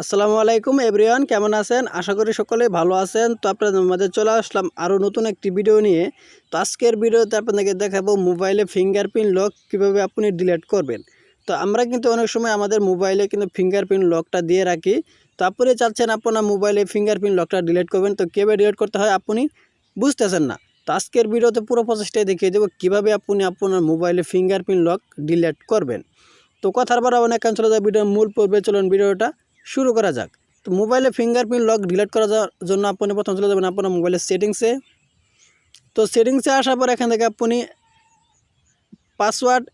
আসসালামু আলাইকুম এভরিওয়ান, কেমন আছেন? আশা করি সকলে ভালো আছেন। তো আপনাদের মাঝে চলে আসলাম আরও নতুন একটি ভিডিও নিয়ে। তো আজকের ভিডিওতে আপনাদেরকে দেখাবো মোবাইলে ফিঙ্গারপ্রিন্ট লক কীভাবে আপনি ডিলিট করবেন। তো আমরা কিন্তু অনেক সময় আমাদের মোবাইলে কিন্তু ফিঙ্গারপ্রিন্ট লকটা দিয়ে রাখি। তো আপনি চাচ্ছেন আপনার মোবাইলে ফিঙ্গারপ্রিন্ট লকটা ডিলিট করবেন। তো কীভাবে ডিলিট করতে হয় আপনি বুঝতেছেন না। তো আজকের ভিডিওতে পুরো প্রসেসটাই দেখিয়ে দেবো কীভাবে আপনি আপনার মোবাইলে ফিঙ্গারপ্রিন্ট লক ডিলিট করবেন। তো কথার বার অনেক চলে যায় ভিডিওর মূল পর্বে। চলুন ভিডিওটা শুরু করা যাক। তো মোবাইলে ফিঙ্গারপ্রিন্ট লক ডিলিট করার জন্য আপনি প্রথম চলে যাবেন আপনার মোবাইলের সেটিংসে তো সেটিংসে আসার পর এখান থেকে আপনি পাসওয়ার্ড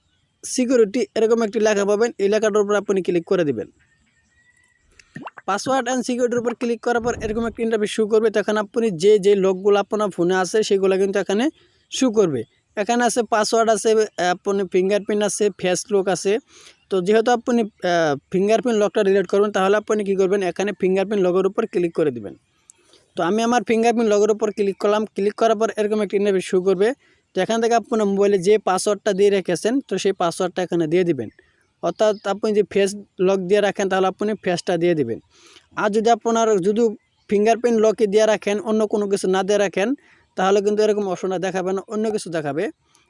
সিকিউরিটি এরকম একটি লেখা পাবেন। এই লেখাটার উপর আপনি ক্লিক করে দিবেন। পাসওয়ার্ড অ্যান্ড সিকিউরিটির উপর ক্লিক করার পর এরকম একটি ইন্টারভিউ শু করবে। তখন আপনি যে যে লকগুলো আপনার ফোনে আছে, সেগুলো কিন্তু এখানে শু করবে। এখানে আছে পাসওয়ার্ড আছে আপনি ফিঙ্গারপ্রিন্ট আছে ফেস লক আছে। তো যেহেতু আপনি ফিঙ্গারপ্রিন্ট লকটা ডিলিট করবেন, তাহলে আপনি কী করবেন? এখানে ফিঙ্গারপ্রিন্ট লগের উপর ক্লিক করে দিবেন। তো আমি আমার ফিঙ্গারপ্রিন্ট লগের উপর ক্লিক করলাম। ক্লিক করার পর এরকম একটি ইন্টারভিউ শু করবে তো এখান থেকে আপনার মোবাইলে যে পাসওয়ার্ডটা দিয়ে রেখেছেন, তো সেই পাসওয়ার্ডটা এখানে দিয়ে দিবেন। অর্থাৎ আপনি যে ফেস লক দিয়ে রাখেন, তাহলে আপনি ফেসটা দিয়ে দিবেন। আর যদি আপনার, যদি ফিঙ্গারপ্রিন্ট লকে দিয়ে রাখেন, অন্য কোনো কিছু না দিয়ে রাখেন, তাহলে কিন্তু এরকম অপশনটা দেখাবে না, অন্য কিছু দেখাবে।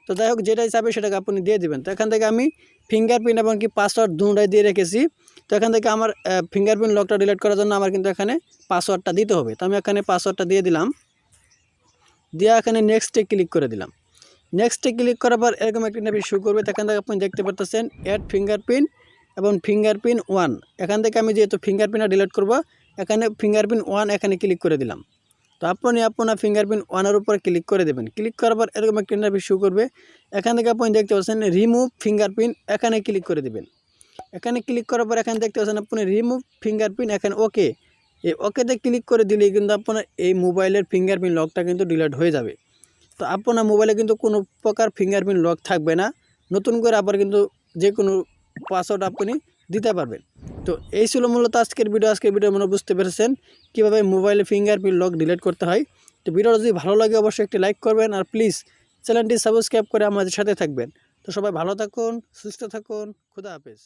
তো যাই হোক যেটাই চাবে সেটাকে আপনি দিয়ে দিবেন। তো এখান থেকে আমি ফিঙ্গারপ্রিন্ট এবং কি পাসওয়ার্ড দুটাই দিয়ে রেখেছি। তো এখান থেকে আমার ফিঙ্গারপ্রিন্ট লকটা ডিলিট করার জন্য আমার কিন্তু এখানে পাসওয়ার্ডটা দিতে হবে। তো আমি এখানে পাসওয়ার্ডটা দিয়ে দিলাম। দিয়ে এখানে নেক্সটে ক্লিক করে দিলাম। নেক্সটে ক্লিক করার পর এরকম একটি নেপি শু করবে। এখান থেকে আপনি দেখতে পারতেছেন অ্যাড ফিঙ্গারপ্রিন্ট এবং ফিঙ্গারপ্রিন্ট ওয়ান এখান থেকে আমি যেহেতু ফিঙ্গারপ্রিন্টটা ডিলিট করব, এখানে ফিঙ্গারপ্রিন্ট ওয়ান এখানে ক্লিক করে দিলাম। তো আপনি আপনার ফিঙ্গারপ্রিন্ট ওয়ানের উপর ক্লিক করে দেবেন। ক্লিক করার পর এরকম একটা ইন্টারভিউ শু করবে। এখান থেকে আপনি দেখতে পাচ্ছেন রিমুভ ফিঙ্গারপ্রিন্ট এখানে ক্লিক করে দেবেন। এখানে ক্লিক করার পর এখানে দেখতে পাচ্ছেন আপনি রিমুভ ফিঙ্গারপ্রিন্ট এখানে ওকে এই ওকেতে ক্লিক করে দিলেই কিন্তু আপনার এই মোবাইলের ফিঙ্গারপ্রিন্ট লকটা কিন্তু ডিলিট হয়ে যাবে। তো আপনার মোবাইলে কিন্তু কোনো প্রকার ফিঙ্গারপ্রিন্ট লক থাকবে না। নতুন করে আবার কিন্তু যে কোনো পাসওয়ার্ড আপনি দিতে পারবেন। তো এই ছিল মূলত আজকের ভিডিও আজকের ভিডিও মনে বুঝতে পেরেছেন কীভাবে মোবাইলে ফিঙ্গারপ্রিন্ট লক ডিলিট করতে হয়। তো ভিডিওটা যদি ভালো লাগে অবশ্যই একটি লাইক করবেন আর প্লিজ চ্যানেলটি সাবস্ক্রাইব করে আমাদের সাথে থাকবেন। তো সবাই ভালো থাকুন, সুস্থ থাকুন, খুদা হাফেজ।